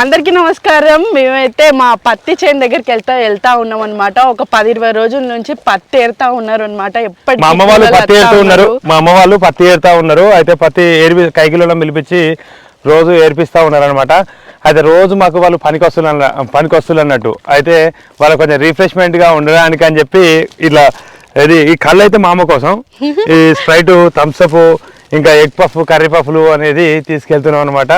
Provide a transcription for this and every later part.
అందరికీ నమస్కారం. మేమైతే మా పత్తి చేను దగ్గరికి వెళ్తా వెళ్తా ఉన్నాం అనమాట ఒక పది ఇరవై రోజుల నుంచి పత్తి ఏరుతా ఉన్నారు అనమాట ఎప్పటికీ మా అమ్మ వాళ్ళు పత్తి ఏరుతూ ఉన్నారు. మా అమ్మ వాళ్ళు పత్తి ఏరుతా ఉన్నారు. అయితే పత్తి ఏర్పి కైకిలో పిలిపించి రోజు ఏర్పిస్తూ ఉన్నారు అనమాట అయితే రోజు మాకు వాళ్ళు పనికి వస్తున్నారు పనికి వస్తున్నారు అన్నట్టు అయితే వాళ్ళకి కొంచెం రిఫ్రెష్మెంట్గా ఉండడానికి అని చెప్పి ఇట్లా ఇది ఈ కళ్ళు అయితే మా అమ్మ కోసం. ఈ స్ప్రైట్ థమ్స్అప్ ఇంకా ఎగ్ పఫ్ కర్రీ పఫ్లు అనేది తీసుకెళ్తున్నాం అనమాట.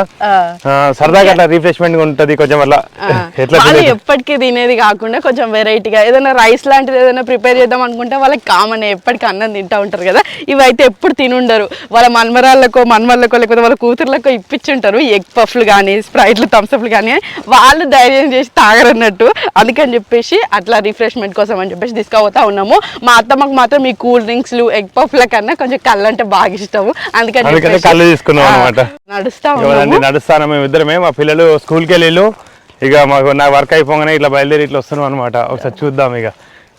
సరదాగా అట్లా రిఫ్రెష్మెంట్గా ఉంటది కొంచెం అట్లా. ఆ, ఎట్లా? ఎప్పటికీ తినేది కాకుండా కొంచెం వెరైటీగా ఏదైనా రైస్ లాంటిది ఏదైనా ప్రిపేర్ చేద్దాం అనుకుంటే వాళ్ళకి కామన్ ఎప్పటికీ అన్నం తింటా ఉంటారు కదా. ఇవైతే ఎప్పుడు తినుండరు. వాళ్ళ మన్మరాళ్ళకో మన్మర్లకో లేకపోతే వాళ్ళ కూతుర్లకో ఇప్పించుంటారు ఎగ్ పఫ్లు కానీ స్ప్రైట్లు థమ్స్అప్లు కానీ వాళ్ళు ధైర్యం చేసి తాగరన్నట్టు. అందుకని చెప్పేసి అట్లా రిఫ్రెష్మెంట్ కోసం అని చెప్పేసి తీసుకుపోతా ఉన్నాము. మా అత్తమ్మకు మాత్రం ఈ కూల్ డ్రింక్స్లు ఎగ్ పఫ్ల కన్నా కొంచెం కళ్ళు అంటే బాగా ఇష్టము. అందుకని కళ్ళు తీసుకున్నాం ఆ, అన్నమాట. నడుస్తా నడుస్తాను మేము ఇద్దరమే. మా పిల్లలు స్కూల్కి వెళ్ళి ఇక మాకు నా వర్క్ అయిపోగానే ఇట్లా బయలుదేరి ఇట్లా వస్తున్నాం అనమాట ఒకసారి చూద్దాం ఇక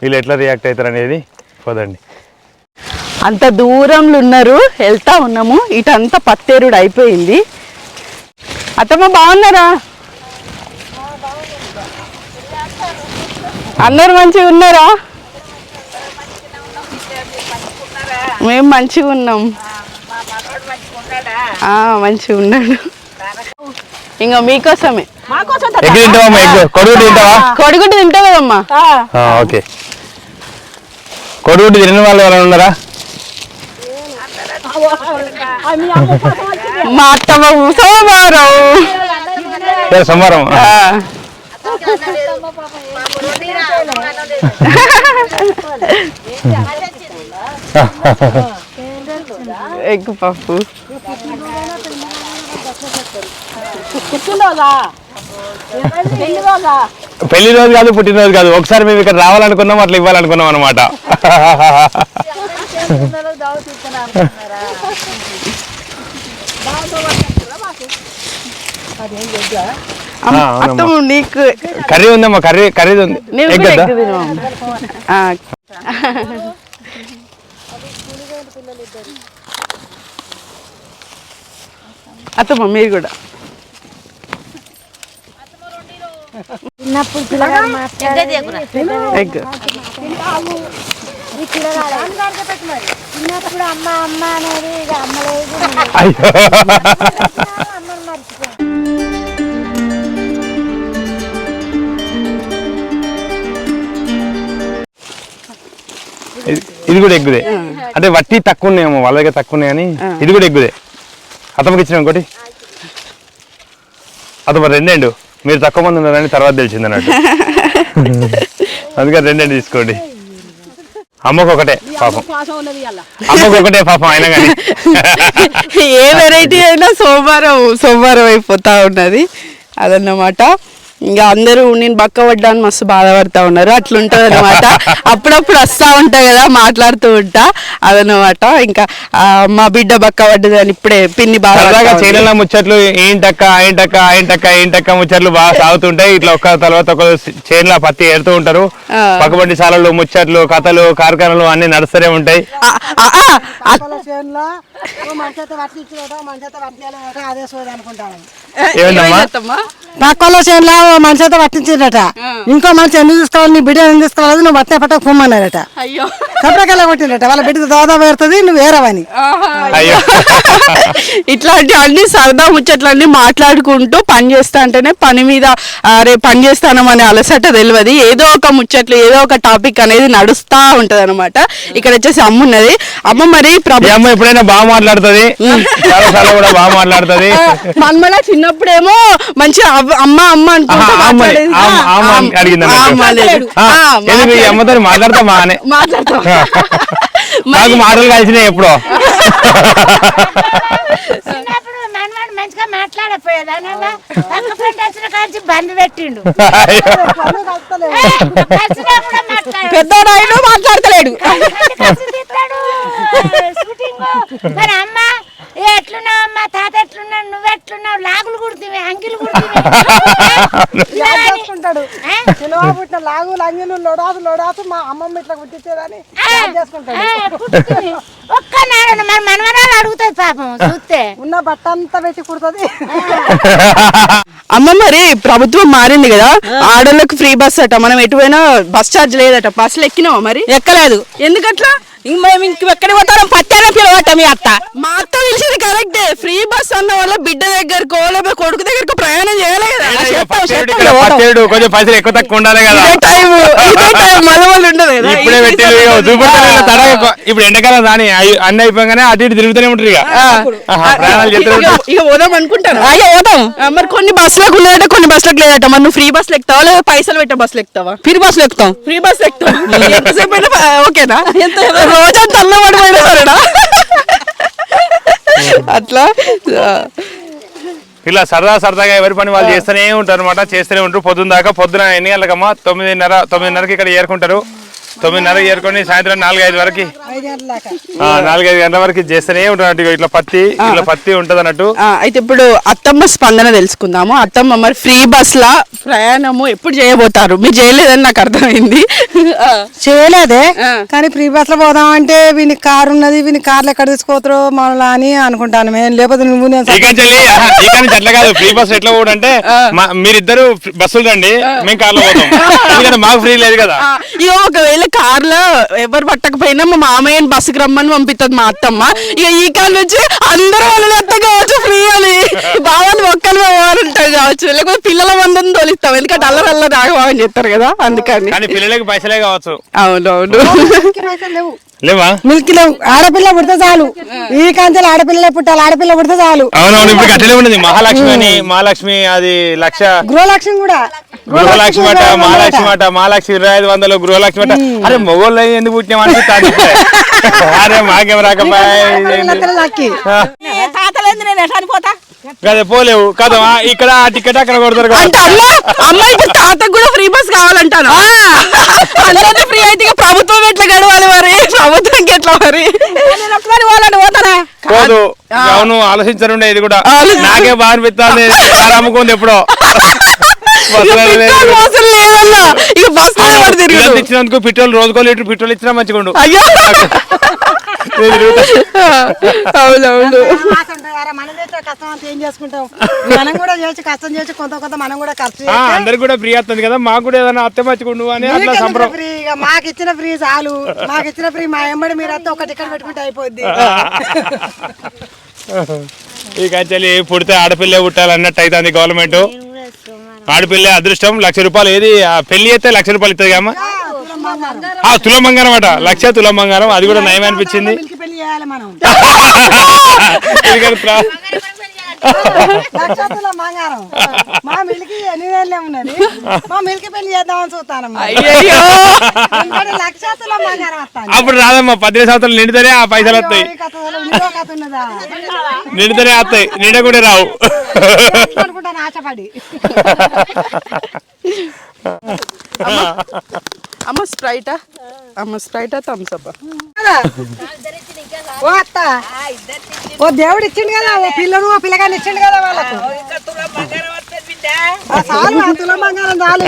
వీళ్ళు ఎట్లా రియాక్ట్ అవుతారు అనేది పోదండి. అంత దూరంలో ఉన్నారు వెళ్తా ఉన్నాము. ఇటంతా పత్తేరుడు అయిపోయింది. అత్తమ్మ బాగున్నారా? అందరు మంచిగా ఉన్నారా? మేము మంచిగా ఉన్నాం. మంచిగా ఉన్నాడు. ఇంకా మీకోసమే. ఎగ్ తింటావా ఎగ్ కొడుగుడ్డు తింటావా కొడిగుడ్డు తింటావు? కదమ్మా ఆ, ఓకే. కొడుగుడ్డు తినని వాళ్ళు ఎవరైనా ఉన్నారా? మా అత్తమ్మ సోమవారం? సోమవారం ఆ. ఎగ్ పప్పు పెళ్ళి రోజు కాదు పుట్టినరోజు కాదు. ఒకసారి మేము ఇక్కడ రావాలనుకున్నాం అట్లా ఇవ్వాలనుకున్నాం అనమాట నీకు కర్రీ ఉందమ్మా కర్రీ కర్రీ ఉంది. ఎగ్ ఆ. అత్తమ్మ మీరు కూడా. చిన్నప్పుడు పిల్లగాడు అమ్మ అమ్మ అనేది ఇక అమ్మ లేదు. ఇది- కూడా ఎగ్గుదే. అంటే వట్టి తక్కువ ఉన్నాయేమో వాళ్ళ దగ్గర తక్కువ ఉన్నాయని ఇది కూడా ఎగ్గుదే. అతమ్మకి ఇచ్చిన ఇంకోటి? అతమ్మ రెండేండు. మీరు తక్కువ మంది ఉన్నారని తర్వాత తెలిసింది అన్నట్టు. అందుకని రెండేండు తీసుకోండి. అమ్మకు ఒకటే పాపం. అమ్మకు ఒకటే పాపం అయినా కానీ. ఏ వెరైటీ అయినా సోమవారం సోమవారం అయిపోతా ఉన్నది. అదన్నమాట. ఇంకా అందరూ నేను బక్క పడ్డాను మస్తు బాధపడతా ఉన్నారు. అట్లుంటది అనమాట అప్పుడప్పుడు వస్తా ఉంటా కదా మాట్లాడుతూ ఉంటా. అదన్నమాట. ఇంకా మా బిడ్డ బక్క పడ్డది అని ఇప్పుడే పిన్ని సరదాగా చీరల ముచ్చట్లు ఏంటక్క ఏంటక్క ఏంటక్క ఏంటక్క ముచ్చట్లు బాగా సాగుతుంటాయి ఇట్లా ఒక తర్వాత ఒక చీరల పత్తి ఏరుతూ ఉంటారు. పక్కబండి సాలలు ముచ్చట్లు కథలు కార్ఖానాలు అన్ని నడుస్తూనే ఉంటాయి. పక్కల చేనులో ఓ మనిషి అయితే పట్టించిందట ఇంకో మనిషి ఎందుకు తీసుకోవాలి నీ బిడ్డ ఎందుకు తీసుకోవాలి నువ్వు బట్టే పట్ట కుమ్మన్నారట అయ్యో. కప్పటికెళ్ళ కొట్టిండట. వాళ్ళ బిడ్డకు దోదా పెడుతుంది నువ్వు వేరవని అయ్యో. ఇట్లాంటి అన్ని సరదా ముచ్చట్లన్నీ మాట్లాడుకుంటూ పని చేస్తా అంటేనే పని మీద అరే పని చేస్తానమనే అలసట తెలియదు. ఏదో ఒక ముచ్చట్లు ఏదో ఒక టాపిక్ అనేది నడుస్తా ఉంటది అనమాట ఇక్కడ వచ్చేసి అమ్మ ఉన్నది. అమ్మ మరి అమ్మ ఎప్పుడైనా బాగా మాట్లాడుతుంది? చాలా సార్లు కూడా బాగా మాట్లాడుతుంది. మన్మల చిన్నప్పుడేమో మంచి అమ్మ అమ్మ అనుకుంటూ అమ్మతో మాట్లాడతాం నాకు మాటలు కలిసినాయి ఎప్పుడో. మంచిగా మాట్లాడపోయేది అనగా పక్క ఫ్రెండ్ వచ్చిన బంద్ పెట్టిండు. పెద్దోడు మాట్లాడతలేడు. మరి అమ్మ ఎట్లున్నావు అమ్మ? తాత ఎట్లున్నావు నువ్వు ఎట్లున్నావు? లాగులు కుడుతుంది అంగిలు చేసుకుంటాడు. చిన్నవా పుట్టిన లాగు లంగిలు లొడాదు లొడాదు మా అమ్మమ్మ ఇట్లా కుట్టించేదని ఒక్క నాడు మరి మనవరాలు అడుగుతుంది పాపం చూస్తే. ఉన్న బట్ట అంతా పెట్టి కుడుతుంది. అమ్మ మరి ప్రభుత్వం మారింది కదా? ఆడోళ్ళకి ఫ్రీ బస్ అట మనం ఎటువైనా బస్ ఛార్జ్ లేదట బస్సులు ఎక్కినావా మరి? ఎక్కలేదు. ఎందుకట్లా? ఇంక మేము ఇంక ఎక్కడ పోతాం పట్టాన పిలవట మీ అత్త. మా అత్త పిలిచింది కరెక్టే ఫ్రీ బస్ అన్న వల్ల బిడ్డ దగ్గరకు లేకపోతే కొడుకు దగ్గరకు ప్రయాణం చేయలే కదా. చెప్తాం, పత్తేడు చెప్తాం. ఇక్కడ పత్తేడు కొంచెం పైసలు ఎక్కువ తక్కువ ఉండాలి కదా. టైం మళ్ళీ ఉండదు ఇప్పుడే పెట్టి ఎండాకాలం రాని అన్ని అయిపోగానే అటు ఇటు తిరుగుతూనే ఉంటారు ఇక. ఇక- పోదాం అనుకుంటాను. అయ్యో ఆ, మరి కొన్ని బస్సులకు ఉన్నాయట కొన్ని బస్సులకు లేదట. మరి నువ్వు ఫ్రీ బస్సులు ఎక్కుతావా లేదా పైసలు పెట్టే బస్సులు ఎక్కుతావా? ఫిరి బస్సులు ఎక్కుతాం. Free bus ఎక్కుతావు? ఎంతసేపు అయినా ప- ఓకేనా? రోజంతా అన్నవాడు సరేనా అట్లా? ఇలా సరదా సరదాగా ఎవరి పని వాళ్ళు చేస్తూనే ఉంటారు అనమాట చేస్తూనే ఉంటారు. పొద్దున్న దాకా పొద్దున ఎన్ని గంటలకమ్మా? తొమ్మిదిన్నర తొమ్మిదిన్నరకి ఇక్కడ ఏరుకుంటారు. తొమ్మిదిన్నర ఏరుకొని సాయంత్రం నాలుగు ఐదు వరకు నాలుగైదు గంటల వరకు చేస్తూనే ఉంటారు ఇట్లా పత్తి ఇట్లా పత్తి ఉంటది అన్నట్టు. ఆ, అయితే ఇప్పుడు అత్తమ్మ స్పందన తెలుసుకుందాము. అత్తమ్మ మరి ఫ్రీ బస్ లా ప్రయాణము ఎప్పుడు చేయబోతారు? మీరు చేయలేదని నాకు అర్థమైంది. చేయలేదే. కానీ ఫ్రీ బస్లో పోదాం అంటే వీని కారు ఉన్నది వీని కార్లు ఎక్కడ తీసుకోతారో మనలా అని అనుకుంటాను. మేము లేకపోతే నువ్వు నేను ఇక వెళ్ళి, ఇక ఫ్రీ బస్ ఎట్లా కూడా అంటే మా- మీరిద్దరు బస్సులు రండి మేము కార్లో పోతాం. ఎందుకంటే మాకు ఫ్రీ లేదు కదా. ఇగో ఒకవేళ కార్లో ఎవరు పట్టకపోయినా మా మామయ్యని బస్సుకి రమ్మని పంపిస్తుంది మా అత్తమ్మ. ఇక ఈ కార్ నుంచి అందరూ వాళ్ళని ఎత్త కావచ్చు ఫ్రీ అని. బావని ఒక్కరు పోవాలంటారు కావచ్చు. లేకపోతే పిల్లల మందని తోలిస్తాం. ఎందుకంటే అల్లరి అల్లరి రాగబావని చెప్తారు కదా అందుకని. కానీ పిల్లలకి పైసలే కావచ్చు. అవునవును. పైసలు లేవు? లేవా మిల్క్ లేవు ఆడపిల్ల పుడితే చాలు. ఈ కాంచెలు ఆడపిల్లలే పుట్టాలి ఆడపిల్ల పుడితే చాలు. అవునవును ఇప్పుడు అట్లనే ఉన్నది. మహాలక్ష్మి అని మహాలక్ష్మి అది లక్ష. గృహలక్ష్మి కూడా. గృహలక్ష్మి అట మహాలక్ష్మి అట మహాలక్ష్మి ఇరవై ఐదు వందలు గృహలక్ష్మి అట. అరే మొగోళ్ళు ఎందుకు పుట్టినాం అనిపిస్తుంది ఇప్పుడే. అరే మాకేం రాకపోయా? తాతలేదు నేను ఎట్లా అనిపోతా కదా పోలేవు. కదా ఇక్కడ టికెట్ అక్కడ కొడతారు. అంటే అమ్మ అమ్మ ఇప్పుడు తాతకు కూడా ఫ్రీ బస్ కావాలంటాను. అందరినీ ఫ్రీ అయితే ప్రభుత్వం ఎట్లా గడవాలి మరి? ప్రభుత్వంకి ఎట్లా మరి? నేను పోతానా అవును ఆలోచించనుండే ఇది కూడా. నాకే బాగా అనిపిస్తుంది ఎప్పుడో. పెట్రోల్ మోసం లేదన్నా. ఇక బస్ ఇచ్చినందుకు పెట్రోల్ రోజుకో లీటర్ పెట్రోల్ ఇచ్చినా మంచిగా ఉండు. అయ్యో. అవునవును. మనం కూడా చేసి కష్టం చేసి కొంత కొంత మనం కూడా ఖర్చు ఆ, అందరికి కూడా ఫ్రీ వస్తుంది కదా. మాకు కూడా ఏదైనా అత్తే మంచిగుండు అని అట్లా సంబరం. ఫ్రీ? ఇక మాకు ఇచ్చిన ఫ్రీ చాలు. మాకు ఇచ్చిన ఫ్రీ మా ఎంబడి మీరు వస్తే ఒక టికెట్ పెట్టుకుంటే అయిపోద్ది. ఈ కంచెలి పుడితే ఆడపిల్లే పుట్టాలి అన్నట్టు అవుతుంది గవర్నమెంట్. ఆడపిల్లే అదృష్టం లక్ష రూపాయలు ఏది? ఆ పెళ్ళి అయితే లక్ష రూపాయలు ఇస్తుంది ఆ తులం బంగారం అట లక్ష తులం బంగారం అది కూడా నయం అనిపించింది. మిల్కి పెళ్ళి చేయాలి మనం. ఎందుకంటే బంగారం మా మిల్కి ఎన్ని వేలే ఉన్నది? మా మిల్కి పెళ్ళి చేద్దామని చూస్తానమ్మా. అయ్యయ్యో! ఇంకోటి లక్షాతుల బంగారం వస్తాను అప్పుడు రాదమ్మా పద్దెనిమిది సంవత్సరాలు నిండితేనే ఆ పైసలు వస్తాయి. నిండితేనే వస్తాయి నిండ కూడా రావు అనుకుంటాను ఆశపడి. అమ్మ స్ప్రైటా? అమ్మ స్ప్రైటా థమ్స్ అప్ ఓ అత్త. ఓ దేవుడు ఇచ్చిండు కదా ఓ పిల్లను ఓ పిల్లగాని ఇచ్చిండు కదా వాళ్ళకు. చాలు ఆ తులం బంగారం చాలు.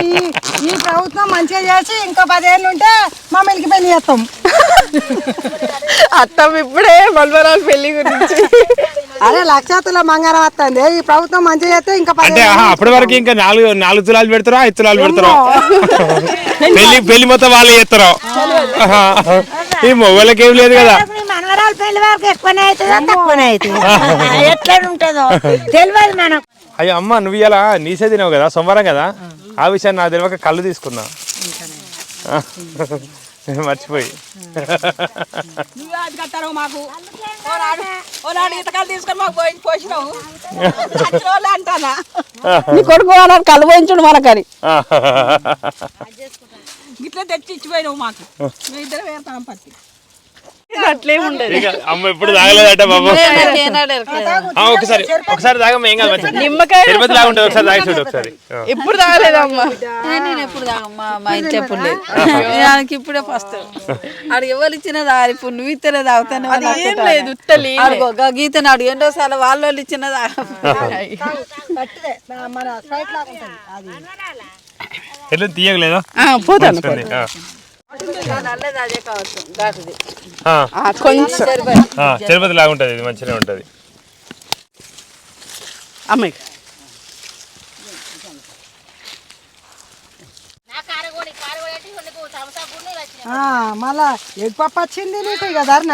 ఈ ప్రభుత్వం మంచిగా చేసి ఇంకో పదేళ్ళు ఉంటే మా మెలికి పెళ్ళి చేస్తాం. అత్తం ఇప్పుడే మల్వరాలు పెళ్ళి గురించి. అదే లక్ష తులం బంగారం వస్తుంది ఈ ప్రభుత్వం మంచిగా చేస్తే ఇంకా అంటే ఆహా, అప్పటి వరకు ఇంకా నాలుగు నాలుగు తులాలు పెడతారా ఐదు తులాలు పెడతారా? పెళ్ళి పెళ్ళి మొత్తం వాళ్ళు చేస్తారా? ఆహా. ఈ మొగోళ్ళకి ఏం లేదు కదా. మీ మనవరాలు పెళ్ళి వరకు ఎక్కువనే అవుతుందో తక్కువనే అవుతుంది? ఎట్లా ఉంటుందో తెలియదు మనకు. అయ్యో అమ్మ నువ్వు ఇలా నీసే తినవు కదా సోమవారం కదా? ఆ విషయాన్ని నాకు తెలియక కళ్ళు తీసుకున్నా. మర్చిపోయి. నువ్వు అది కట్టారు మాకు? ఓనాడు ఇతకాలు తీసుకొని మాకు పోయి పోసినావు. అంటానా? నీ కొడుకు వాళ్ళని కళ్ళు పోయించుడు మనకని. గిట్లా తెచ్చి ఇచ్చిపోయినావు మాకు. మేము ఇద్దరు వేరుతాం పత్తి అట్లే ఉండదు. అమ్మ ఎప్పుడు తాగలేదట బాబు ఒకసారి ఒకసారి తాగమ్మ ఏం కాదు. నిమ్మకాయ తిరుపతి లాగా ఉంటుంది ఒకసారి తాగి చూడు ఒకసారి. ఎప్పుడు తాగలేదమ్మా? నేను ఎప్పుడు తాగమ్మా? మా ఇంట్లో ఎప్పుడు లేదు నాకు ఇప్పుడే ఫస్ట్. ఆడు ఎవరు ఇచ్చిన తాగాలి ఇప్పుడు నువ్వు ఇస్తేనే తాగుతాను లేదు ఉత్తలి గీతను అడుగు ఎన్నో సార్లు వాళ్ళ వాళ్ళు ఇచ్చిన అది. ఎట్లా తీయగలేదా పోతాను తిరుపతి లాగా ఉంటుంది ఇది మంచిగా ఉంటుంది. అమ్మాయి ఆ, మళ్ళా ఎగ్ పప్పు వచ్చింది నీకు ఇక ధరణ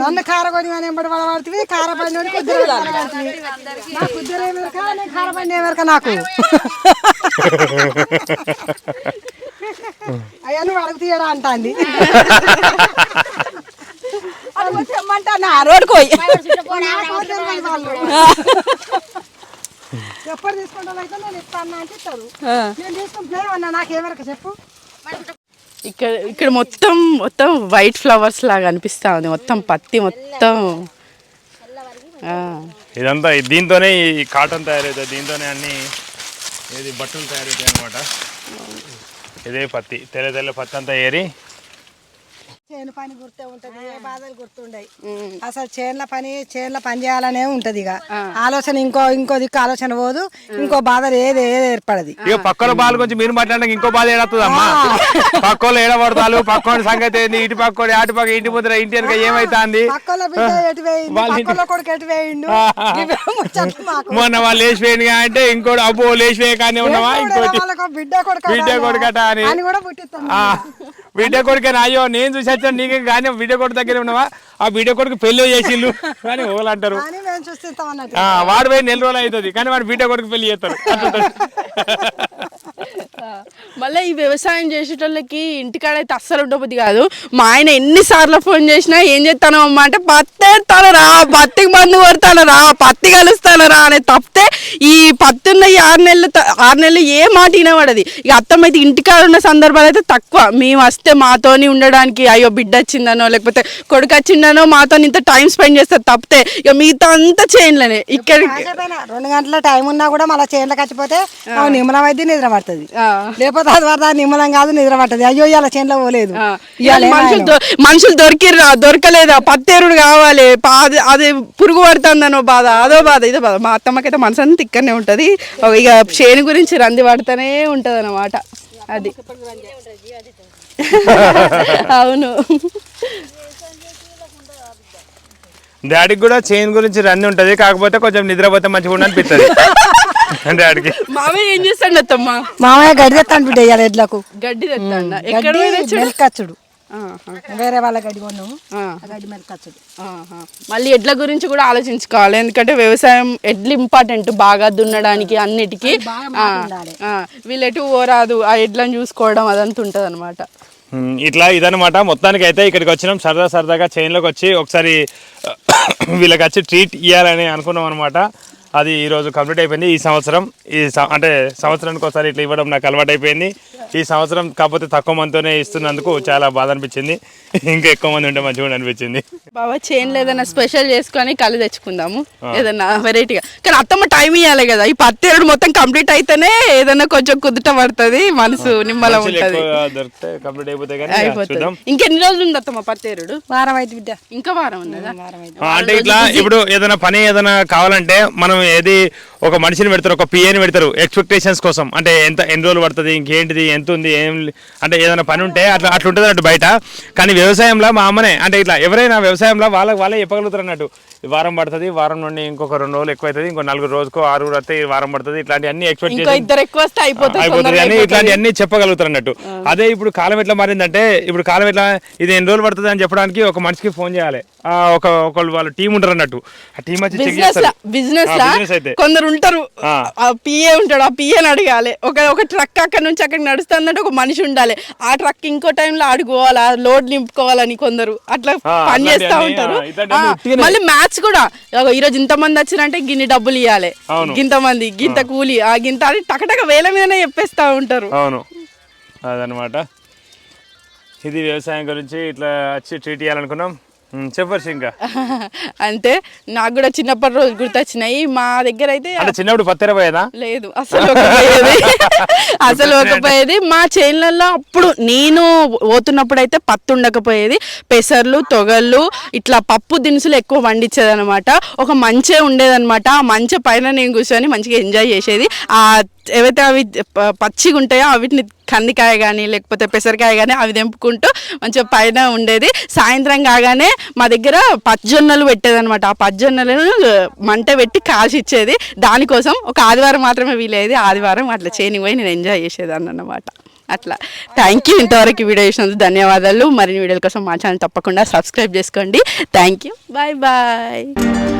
నన్ను కారపడి అని ఎంబడి పడబడుతుంది కారపడి కుద్దరు నాకు కుద్దరు ఏమెరక నేను కారపడి ఏమెరక నాకు. అయ్యా నువ్వు అడుగు తీయడా అంటాంది. అది వచ్చి ఇమ్మంటానా రోడ్డుకు పోయి. ఎప్పుడు తీసుకుంటాను అయితే నేను ఇస్తాను అంటే ఇస్తారు నేను తీసుకుంటున్నాను అన్న నాకేమెరక చెప్పు. ఇక్కడ ఇక్కడ మొత్తం మొత్తం వైట్ ఫ్లవర్స్ లాగా అనిపిస్తా ఉంది. మొత్తం పత్తి మొత్తం. ఆ. ఇదంతా దీంతోనే ఈ కాటన్ తయారవుతుంది దీంతోనే అన్ని ఏది బట్టలు తయారవుతాయి అనమాట ఇదే పత్తి తెల్ల తెల్ల పత్తి అంతా ఏరి చేను పని గుర్తే ఉంటది ఏ బాధలు గుర్తుండయి. అసలు చేనుల పని చేనుల పని చేయాలనే ఉంటది ఇక. ఆలోచన ఇంకో ఇంకో దిక్కు ఆలోచన పోదు ఇంకో బాధలు ఏది ఏది ఏర్పడది. ఇక పక్కల బాల్ గురించి మీరు మాట్లాడడానికి ఇంకో బాధ ఏడవుతుంది అమ్మా పక్కోళ్ళు ఏడబడతారు పక్కోని సంగతి ఏంది? ఇటు పక్కోడి అటు పక్క ఇంటి ముద్ర ఇంటి వెనక ఏమైతుంది? మొన్న వాళ్ళు లేచిపోయింది అంటే ఇంకోటి అబ్బో లేచిపోయే కానీ ఉన్నావా? ఇంకోటి వాళ్ళకు బిడ్డ కొడుకు బిడ్డ కొడుకట అని. అని కూడా బిడ్డ కొడుకేనా అయ్యో నేను చూసి వచ్చాను నీకే కానీ బిడ్డ కొడుకు దగ్గర ఉన్నావా? ఆ బిడ్డ కొడుకు పెళ్ళి చేసిండు. కానీ అంటారు ఆ, వాడు పోయి నెల రోజులు అవుతుంది. కానీ వాడు బిడ్డ కొడుకు పెళ్ళి చేస్తారు. మళ్ళీ ఈ వ్యవసాయం చేసేటోళ్ళకి ఇంటికాడ అయితే అస్సలు ఉండబుద్ది కాదు. మా ఆయన ఎన్నిసార్లు ఫోన్ చేసినా ఏం చేస్తాను అమ్మ అంటే పత్తి ఎడతాను రా పత్తికి మందు కొడతాను రా పత్తి కలుస్తాను రా అని తప్పితే ఈ పత్తి ఉన్న ఈ ఆరు నెలలు ఆరు నెలలు ఏ మాట వినబడది. ఇక అత్తమ్మ అయితే ఇంటికాడ ఉన్న సందర్భాలు అయితే తక్కువ. మేము వస్తే మాతోని ఉండడానికి అయ్యో బిడ్డ వచ్చిందనో లేకపోతే కొడుకు వచ్చిందనో మాతో ఇంత టైం స్పెండ్ చేస్తారు తప్పితే ఇక మిగతా అంతా చేయలేనే ఇక్కడ రెండు గంటల టైం ఉన్నా కూడా మళ్ళీ చేనులకు వచ్చిపోతే ఆమె నిమ్మలం అయితే నిద్ర పడుతుంది. లేకపోతే అది వరద నిమ్మలం కాదు నిద్ర పడుతుంది అయ్యో ఇలా చేనులో పోలేదు. మనుషులు మనుషులు దొరికిర్రా దొరకలేదా? పత్తేరుడు కావాలి. పా- అది పురుగు పడుతుందనో బాధ అదో బాధ ఇదో బాధ. మా అత్తమ్మకైతే మనసు అంతా ఇక్కడనే ఉంటుంది ఇక చేను గురించి రంది పడుతూనే ఉంటుంది అనమాట అది. అవును. డాడీకి కూడా చైన్ గురించి రన్ ఉంటది. కాకపోతే కొంచెం నిద్రపోతే మంచిగా ఉండి అనిపిస్తుంది డాడీకి మామయ్య ఏం చేస్తాడు అత్తమ్మ? మామయ్య గడి తెస్తాను బిడ్డ ఇవాళ ఎడ్లకు. గడ్డి తెస్తాడ ఎక్కడ గడ్డి? మెల్కచ్చుడు. వేరే వాళ్ళ గడ్డి కొన్నాము. గడ్డి మెల్కచ్చుడు. మళ్ళీ ఎడ్ల గురించి కూడా ఆలోచించుకోవాలి. ఎందుకంటే వ్యవసాయం ఎడ్లు ఇంపార్టెంట్ బాగా దున్నడానికి అన్నిటికీ. వీళ్ళు ఎటు పోరాదు. ఆ ఎడ్లను చూసుకోవడం అదంతా ఉంటుంది అనమాట ఇట్లా ఇదనమాట మొత్తానికి అయితే ఇక్కడికి వచ్చినాం. సరదా సరదాగా చైన్లోకి వచ్చి ఒకసారి వీళ్ళకి వచ్చి ట్రీట్ ఇవ్వాలని అనుకున్నాం అనమాట అది ఈరోజు కంప్లీట్ అయిపోయింది. ఈ సంవత్సరం ఈ అంటే సంవత్సరానికి ఒకసారి ఇట్లా ఇవ్వడం నాకు అలవాటు అయిపోయింది. ఈ సంవత్సరం కాకపోతే తక్కువ మందితోనే ఇస్తున్నందుకు చాలా బాధ అనిపించింది. ఇంకా ఎక్కువ మంది ఉంటే మంచిగా ఉండి అనిపించింది బాబా చేన్లో ఏదైనా స్పెషల్ చేసుకొని కళ్ళు తెచ్చుకుందాము. ఏదైనా వెరైటీగా కానీ అత్తమ్మ టైం ఇవ్వాలి కదా. ఈ పత్తేరుడు మొత్తం కంప్లీట్ అయితేనే ఏదైనా కొంచెం కుదుట పడుతుంది మనసు నిమ్మలం ఉంటుంది. దొరికితే కంప్లీట్ అయిపోతే అయిపోతుంది ఇంకెన్ని రోజులు ఉంది అత్తమ్మ పత్తేరుడు వారం అయితే బిడ్డ. ఇంకా వారం ఉన్నదా ఆ, అంటే ఇట్లా ఇప్పుడు ఏదైనా పని ఏదైనా కావాలంటే మనం ఏది ఒక మనిషిని పెడతారు ఒక పిఏని పెడతారు ఎక్స్పెక్టేషన్స్ కోసం. అంటే ఎంత ఎన్ని రోజులు పడుతుంది ఇంకేంటిది ఎంత ఉంది ఏం అంటే ఏదైనా పని ఉంటే అట్లా అట్లా ఉంటుంది అన్నట్టు బయట. కానీ వ్యవసాయంలో మా అమ్మనే అంటే ఇట్లా ఎవరైనా వ్యవసాయంలో వాళ్ళకి వాళ్ళే చెప్పగలుగుతారు అన్నట్టు. వారం పడుతుంది. వారం నుండి ఇంకొక రెండు రోజులు ఎక్కువ అవుతుంది ఇంకో నలుగురు రోజుకో వస్తే ఈ వారం పడుతుంది. ఇట్లాంటి అన్ని ఎక్స్పెక్ట్ అయిపోతుంది అని. ఇట్లాంటి అన్ని చెప్పగలుగుతారు అన్నట్టు. అదే ఇప్పుడు కాలం ఎట్లా మారిందంటే ఇప్పుడు కాలం ఎట్లా ఇది ఎన్ని రోజులు పడుతుంది అని చెప్పడానికి ఒక మనిషికి ఫోన్ చేయాలి. ఆ, ఒక ఒకళ్ళు వాళ్ళ టీం ఉంటారు అన్నట్టు. ఆ టీం వచ్చి బిజినెస్ బిజినెస్ అయితే. కొందరు ఉంటారు. పిఏ ఉంటాడు ఆ పిఏని అడగాలి. ఒక ఒక ట్రక్ అక్కడ నుంచి అక్కడికి నడుస్తున్నట్టు ఒక మనిషి ఉండాలి. ఆ ట్రక్ ఇంకో టైంలో ఆడుకోవాలి ఆ లోడ్ నింపుకోవాలని కొందరు. అట్లా పని చేస్తా ఉంటారు. మళ్ళీ మ్యాచ్ కూడా ఇగో ఈ రోజు ఇంతమంది వచ్చినంటే గిన్ని డబ్బులు ఇవ్వాలి. గింతమంది గింత కూలి ఆ గింత అని టకటక వేల మీదనే చెప్పేస్తా ఉంటారు. అవును. అదనమాట ఇది వ్యవసాయం గురించి ఇట్లా వచ్చి ట్రీట్ చేయాలనుకున్నాం చెప్పచ్చు ఇంకా అంటే నాకు కూడా చిన్నప్పటి రోజు గుర్తొచ్చినాయి. మా దగ్గర అయితే అంటే చిన్నప్పుడు పత్తెర పోయేదా లేదు అసలు అసలు ఒకపోయేది మా చేనులలో అప్పుడు నేను పోతున్నప్పుడు అయితే పత్తి ఉండకపోయేది. పెసర్లు తొగళ్ళు ఇట్లా పప్పు దినుసులు ఎక్కువ వండించేది అనమాట ఒక మంచే ఉండేదన్నమాట. ఆ మంచె పైన నేను కూర్చొని మంచిగా ఎంజాయ్ చేసేది. ఆ ఏవైతే అవి పచ్చిగా ఉంటాయో వీటిని కందికాయ కానీ లేకపోతే పెసరకాయ కానీ అవి తెంపుకుంటూ మంచిగా పైన ఉండేది. సాయంత్రం కాగానే మా దగ్గర పచ్చజొన్నలు పెట్టేదన్నమాట. ఆ పచ్చజొన్నలను మంట పెట్టి కాల్చిచ్చేది. దానికోసం ఒక ఆదివారం మాత్రమే వీలయ్యేది. ఆదివారం అట్లా చేయని పోయి నేను ఎంజాయ్ చేసేదాన్ని అన్నమాట. అట్లా. థ్యాంక్ యూ ఇంతవరకు వీడియో చేసినందుకు ధన్యవాదాలు. మరిన్ని వీడియోల కోసం మా ఛానల్ తప్పకుండా సబ్స్క్రైబ్ చేసుకోండి. Thank you bye bye